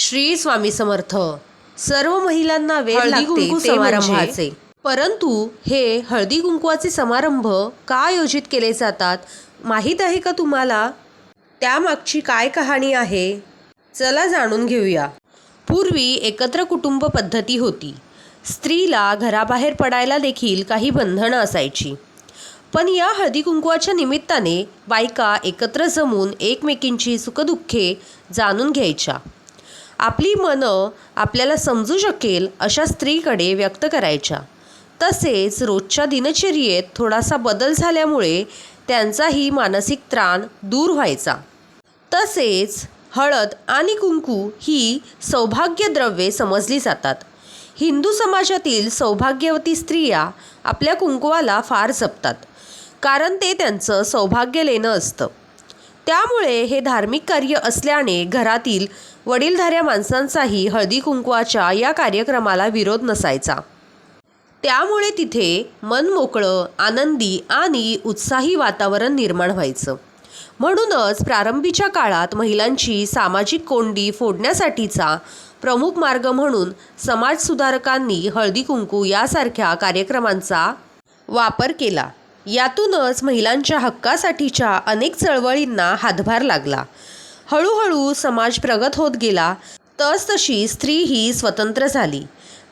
श्री स्वामी समर्थ. सर्व महिलांना वेळ लागते कुंकू ते समारंभाचे. म्हणजे? परंतु हे हळदी कुंकवाचे समारंभ का आयोजित केले जातात माहीत आहे का तुम्हाला? त्यामागची काय कहाणी आहे? चला जाणून घेऊया. पूर्वी एकत्र कुटुंब पद्धती होती. स्त्रीला घराबाहेर पडायला देखील काही बंधनं असायची. पण या हळदी कुंकवाच्या निमित्ताने बायका एकत्र जमून एकमेकींची सुखदुःखे जाणून घ्यायच्या. आपली मनं आपल्याला समजू शकेल अशा स्त्रीकडे व्यक्त करायच्या. तसेच रोजच्या दिनचर्येत थोडासा बदल झाल्यामुळे त्यांचाही मानसिक त्राण दूर व्हायचा. तसेच हळद आणि कुंकू ही सौभाग्यद्रव्ये समजली जातात. हिंदू समाजातील सौभाग्यवती स्त्रिया आपल्या कुंकवाला फार जपतात कारण ते त्यांचं सौभाग्य लेणं असतं. त्यामुळे हे धार्मिक कार्य असल्याने घरातील वडीलधाऱ्या माणसांचाही हळदी कुंकवाच्या या कार्यक्रमाला विरोध नसायचा. त्यामुळे तिथे मन मोकळं आनंदी आणि उत्साही वातावरण निर्माण व्हायचं. म्हणूनच प्रारंभीच्या काळात महिलांची सामाजिक कोंडी फोडण्यासाठीचा प्रमुख मार्ग म्हणून समाजसुधारकांनी हळदी कुंकू यासारख्या कार्यक्रमांचा वापर केला. यातूनच महिलांच्या हक्कासाठीच्या अनेक चळवळींना हातभार लागला. हळूहळू समाज प्रगत होत गेला तसतशी स्त्री ही स्वतंत्र झाली.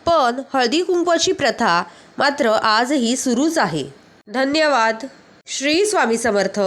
पण हळदी कुंकवाची प्रथा मात्र आजही सुरूच आहे. धन्यवाद. श्री स्वामी समर्थ.